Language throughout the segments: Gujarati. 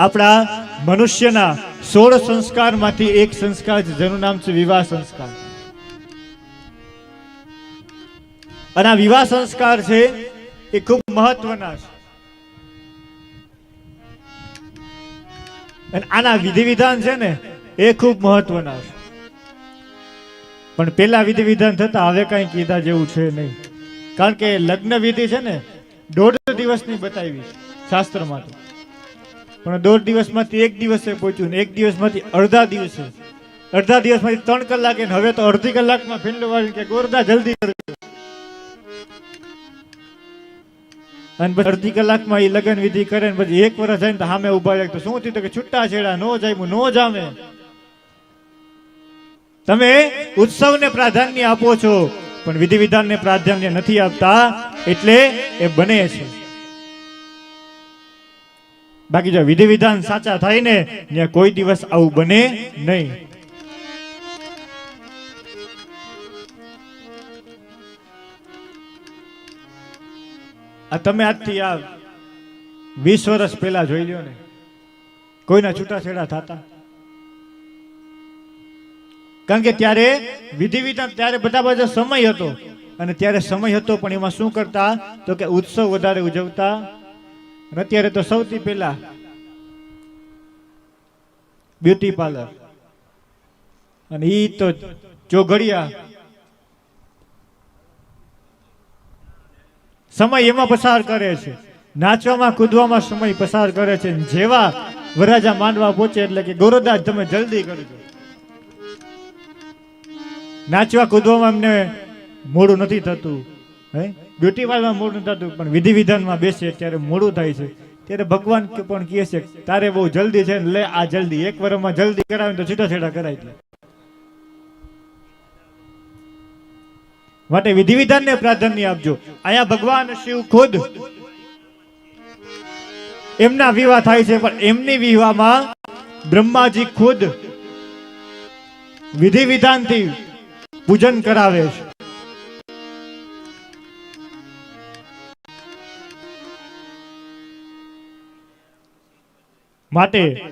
આપણા મનુષ્યના સોળ સંસ્કારમાંથી એક સંસ્કાર જેનું નામ છે વિવાહ સંસ્કાર. અને આ વિવાહ સંસ્કાર છે, એ ખૂબ મહત્વના છે. આના વિધિ વિધાન છે ને, એ ખૂબ મહત્વના છે. પણ પેલા વિધિ વિધાન થતા હવે કઈ કીધા જેવું છે નહીં. કારણ કે લગ્ન વિધિ છે ને, દોઢ દિવસની બતાવી શાસ્ત્રમાં તો પણ દોઢ દિવસમાંથી એક દિવસે પહોંચ્યું એક દિવસમાંથી અડધા દિવસે. અડધા દિવસમાંથી ત્રણ કલાકે હવે તો અડધી કલાકમાં ફીંડો વાળી કે ગોરદા જલ્દી કરજો અને પછી અડધી કલાકમાં એ લગ્ન વિધિ કરે ને પછી એક વર્ષ જાય ને તો સામે ઊભા રહે તો શું થયું કે છૂટા છેડા, નો જાય નો જામે. તમે ઉત્સવને પ્રાધાન્ય આપો છો, પણ વિધિ વિધાનને પ્રાધાન્ય નથી આપતા, એટલે એ બને છે. બાકી જો વિધિ વિધાન સાચા થાય ને ત્યાં કોઈ દિવસ આવું બને નહીં. આ તમે આજથી આ વીસ વર્ષ પહેલા જોઈ લ્યો ને. કોઈના છૂટાછેડા થતા? કારણ કે ત્યારે વિધિ વિધાન ત્યારે બધા બધા સમય હતો. અને ત્યારે સમય હતો, પણ એમાં શું કરતા? તો કે ઉત્સવ વધારે ઉજવતા અત્યારે તો સૌથી પહેલા બ્યુટી પાર્લર અને ઈ તો ચોઘડિયા સમય એમાં પસાર કરે છે. નાચવામાં, કૂદવામાં સમય પસાર કરે છે. જેવા વરાજા માંડવા પહોંચે એટલે કે ગોરદાસ તમે જલ્દી કરજો. નાચવા, કૂદવામાં અમને મોડું નથી થતું. હે? બ્યુટી પાર્લરમાં મોડું થતું, પણ વિધિ વિધાનમાં બેસે ત્યારે મોડું થાય છે. ત્યારે ભગવાન પણ કહે છે, તારે બહુ જલ્દી છે ને લે, આ જલ્દી. એક વર્ષમાં જલ્દી કરાવે તો છૂટા છેડા કરાવી દે માટે વિધિ વિધાનને પ્રાધાન્ય આપજો. અહીંયા ભગવાન શિવ ખુદ એમના વિવાહ થાય છે, પણ એમની વિવાહમાં બ્રહ્માજી ખુદ વિધિ વિધાનથી પૂજન કરાવે છે. માટે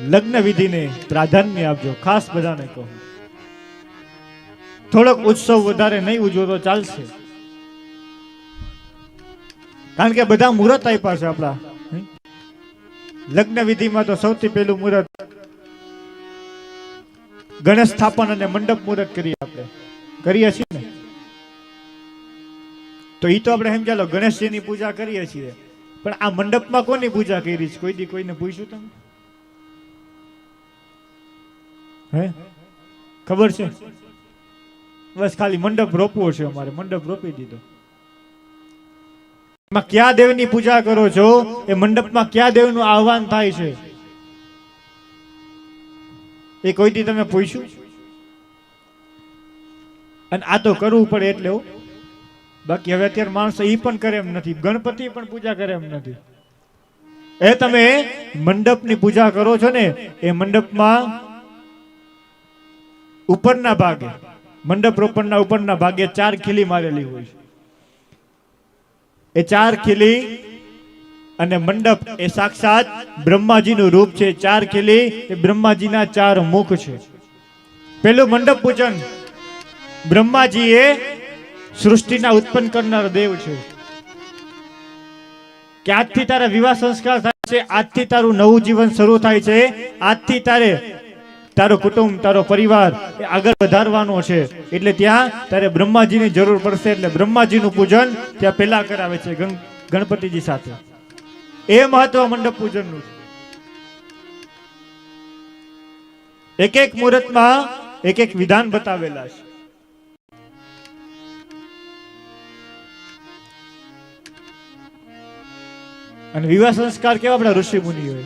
લગ્ન વિધિને પ્રાધાન્ય આપજો. ખાસ બધાને કહો. થોડોક ઉત્સવ વધારે નહીં ઉજવો તો ચાલશે. કારણ કે બધા મુહૂર્ત આપ્યા છે આપણા. લગ્ન વિધિમાં તો સૌથી પહેલું મુહૂર્ત ગણેશ સ્થાપન અને મંડપ મુહૂર્ત કરીએ આપણે. કરીએ છીએ ને? તો એ તો આપણે સમજાલો ગણેશજીની પૂજા કરીએ છીએ. પણ આ મંડપમાં કોની પૂજા કરી છે? કોઈ દી કોઈને પૂછ્યું તમે હે? ખબર છે? બસ ખાલી મંડપ રોપવો છે અમારે. મંડપ રોપી દીધો. એમાં ક્યાં દેવની પૂજા કરો છો? એ મંડપમાં કયા દેવનું આહવાન થાય છે? એ કોઈ દી તમે પૂછ્યું? અને આ તો કરવું પડે એટલે. બાકી હવે અત્યારે માણસો એ પણ કરે એમ નથી. ગણપતિ પણ પૂજા કરે એમ નથી. એ તમે મંડપની પૂજા કરો છો ને, એ મંડપમાં ઉપરના ભાગે, મંડપ રોપણના ઉપરના ભાગે ચાર ખીલી મારેલી હોય છે. એ ચાર ખીલી અને મંડપ એ સાક્ષાત બ્રહ્માજીનું રૂપ છે. ચાર ખીલી એ બ્રહ્માજીના ચાર મુખ છે. પેલું મંડપ પૂજન બ્રહ્માજીએ સૃષ્ટિના ઉત્પન્ન કરનાર દેવ છે. કે આજથી તારા વિવાહ સંસ્કાર થાય છે, આજથી તારું નવું જીવન શરૂ થાય છે, આજથી તારે તારો કુટુંબ, તારો પરિવાર આગળ વધારવાનો છે. એટલે ત્યાં તારે બ્રહ્માજીની જરૂર પડશે, એટલે બ્રહ્માજીનું પૂજન ત્યાં પહેલા કરાવે છે ગણપતિજી સાથે. એ મહત્વ મંડપ પૂજનનું છે. એક એક મુહૂર્તમાં એક એક વિધાન બતાવેલા છે. અને વિવાહ સંસ્કાર કેવા આપણા ઋષિ મુનિ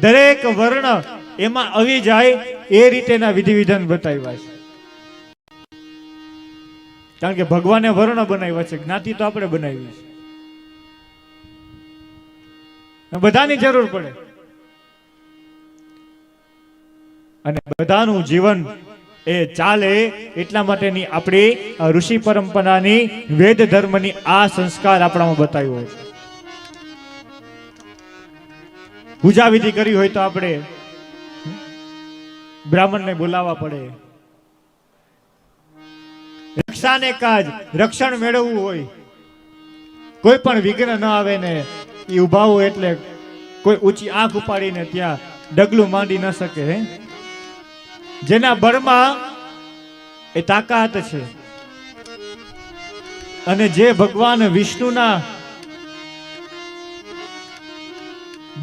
દરેક વર્ણ એમાં આવી જાય એ રીતેના વિધિ વિધાન બતાવ્યા છે. કારણ કે ભગવાને વર્ણ બનાવ્યા છે, જ્ઞાતિ તો આપણે બનાવી છે. બધાની જરૂર પડે. અને બધાનું જીવન એ ચાલે એટલા માટેની આપણી ઋષિ પરંપરાની વેદ ધર્મની આ સંસ્કાર આપણામાં બતાવ્યો છે. પૂજા વિધિ કરી હોય તો આપણે બ્રાહ્મણને બોલાવવા પડે. રક્ષાને કાજ, રક્ષણ મેળવવું હોય, કોઈ પણ વિઘ્ન ન આવે ને, એ ઊભા હોય એટલે કોઈ ઊંચી આંખ ઉપાડીને ત્યાં ડગલું માંડી ન શકે, હે? જેના બળમાં એ તાકાત છે. અને જે ભગવાન વિષ્ણુના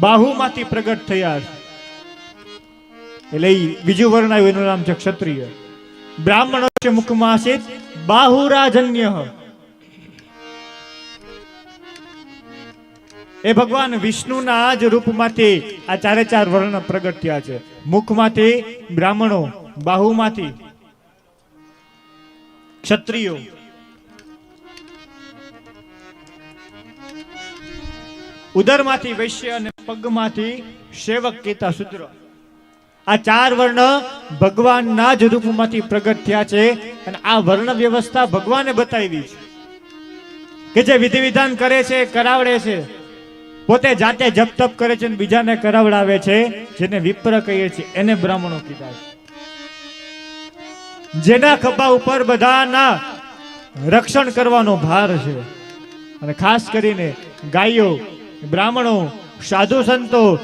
બાહુમાંથી પ્રગટ થયા છે. એટલે બીજું વર્ણ એનું નામ છે ક્ષત્રિય. બ્રાહ્મણો છે મુખમાં છે બાહુરાજન્ય. એ ભગવાન વિષ્ણુના આ જ રૂપમાંથી આ ચારે ચાર વર્ણ પ્રગટ થયા છે. મુખમાંથી બ્રાહ્મણો, બાહુમાંથી ક્ષત્રિયો. ઉદરમાંથી વૈશ્ય અને પગમાંથી સેવક કેતા શુદ્ર આ ચાર વર્ણ ભગવાનના જ રૂપમાંથી પ્રગટ થયા છે અને આ વર્ણ વ્યવસ્થા ભગવાને બતાવી છે. કે જે વિધિ વિધાન કરે છે, કરાવડે છે. પોતે જાતે જપ તપ કરે છે અને બીજાને કરાવડાવે છે, જેને વિપ્ર કહીએ છીએ, એને બ્રાહ્મણો કીધા છે. જેના ખભા ઉપર બધાના રક્ષણ કરવાનો ભાર છે. અને ખાસ કરીને ગાયો બ્રાહ્મણો, સાધુ સંતો,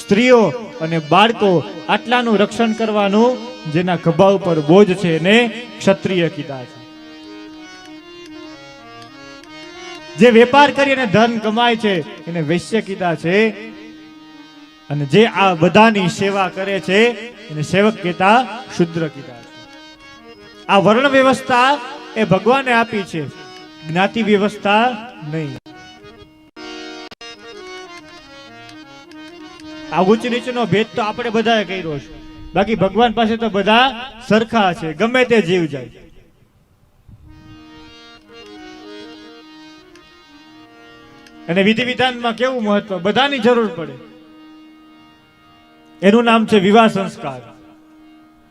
સ્ત્રીઓ અને બાળકો આટલાનું રક્ષણ કરવાનું જેના ખભા ઉપર બોજ છે એને ક્ષત્રિય કીધા છે. જે વેપાર કરીને ધન કમાય છે એને વૈશ્ય કીધા છે અને જે આ બધાની સેવા કરે છે એને સેવક કીધા શુદ્ર કીધા છે. આ વર્ણ વ્યવસ્થા એ ભગવાને આપી છે. જ્ઞાતિ વ્યવસ્થા નહીં. આ ઉચ્ચ નીચનો ભેદ તો આપણે બધાએ કર્યો છે. બાકી ભગવાન પાસે તો બધા સરખા છે. ગમે તે જીવ જાય. અને વિધિ વિધાનમાં કેવું મહત્વ? બધાની જરૂર પડે. એનું નામ છે વિવાહ સંસ્કાર.